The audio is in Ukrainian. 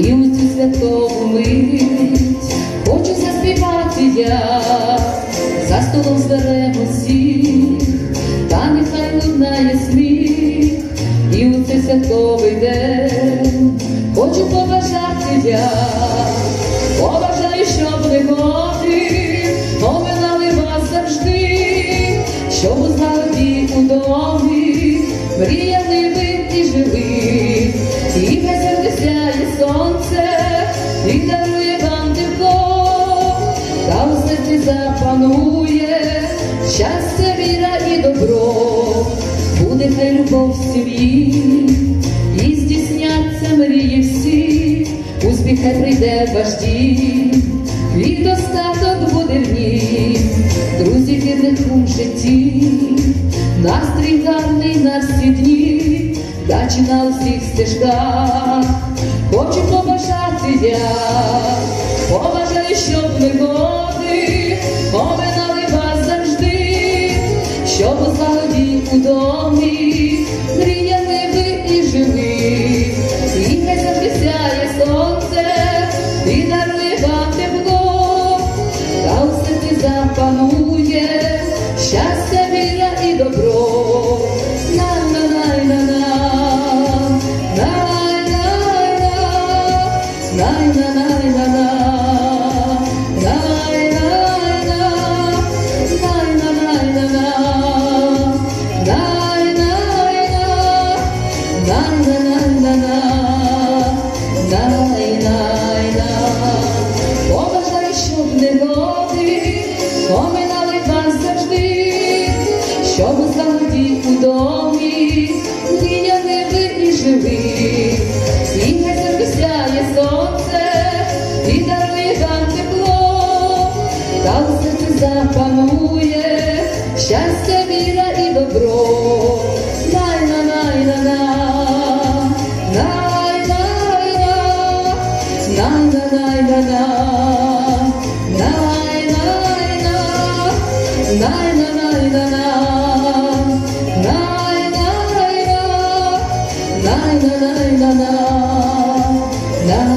і у цю святкову мить хочу заспівати я, за столом зберемо сіх, та нехай лунає сміх, і у цей святовий день хочу побажати я, побажаю, щоб не годи, поминали вас завжди, щоб узнали у домі, мріяли ви і живі. Запанує щастя, віра і добро, буде хай любов в сім'ї, і здійсняться мрії всі, успіх хай прийде ваш і достаток буде в ній, друзі вірних у житті, настрій гарний на всі дні, дачі на усіх стежках, хочу побажати я, побажаю, щоб злагоді мріяли ви і живи, і завжди сяє сонце, і дарує там тепло, та у серці запанує щастя, віра і добро. nada.